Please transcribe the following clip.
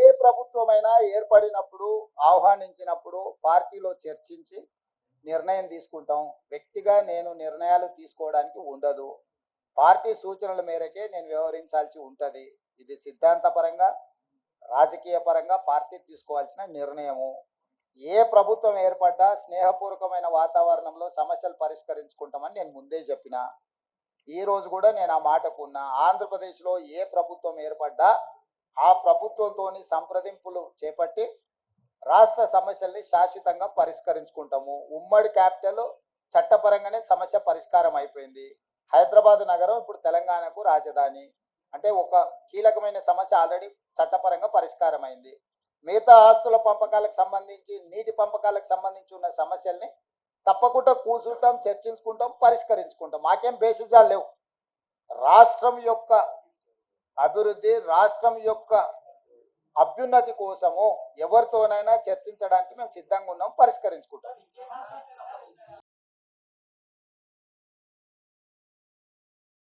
ఏ ప్రభుత్వమైనా ఏర్పడినప్పుడు ఆహ్వానించినప్పుడు పార్టీలో చర్చించి నిర్ణయం తీసుకుంటాం. వ్యక్తిగా నేను నిర్ణయాలు తీసుకోవడానికి ఉండదు. పార్టీ సూచనల మేరకే నేను వ్యవహరించాల్సి ఉంటుంది. ఇది సిద్ధాంతపరంగా రాజకీయ పరంగా పార్టీ తీసుకోవాల్సిన నిర్ణయము. ఏ ప్రభుత్వం ఏర్పడ్డా స్నేహపూర్వకమైన వాతావరణంలో సమస్యలు పరిష్కరించుకుంటామని నేను ముందే చెప్పిన. ఈ రోజు కూడా నేను ఆ మాటకున్నా ఆంధ్రప్రదేశ్లో ఏ ప్రభుత్వం ఏర్పడ్డా ఆ ప్రభుత్వంతో సంప్రదింపులు చేపట్టి రాష్ట్ర సమస్యల్ని శాశ్వతంగా పరిష్కరించుకుంటాము. ఉమ్మడి క్యాపిటల్ చట్టపరంగానే సమస్య పరిష్కారం అయిపోయింది. హైదరాబాద్ నగరం ఇప్పుడు తెలంగాణకు రాజధాని. అంటే ఒక కీలకమైన సమస్య ఆల్రెడీ చట్టపరంగా పరిష్కారం అయింది మిగతా ఆస్తుల పంపకాలకు సంబంధించి నీటి పంపకాలకు సంబంధించి ఉన్న సమస్యల్ని తప్పకుండా కూర్చుంటాం చర్చించుకుంటాం పరిష్కరించుకుంటాం. మాకేం బేసిజాలు లేవు. రాష్ట్రం యొక్క అభివృద్ధి రాష్ట్రం యొక్క అభ్యున్నతి కోసము ఎవరితోనైనా చర్చించడానికి మేము సిద్ధంగా ఉన్నాం పరిష్కరించుకుంటాం.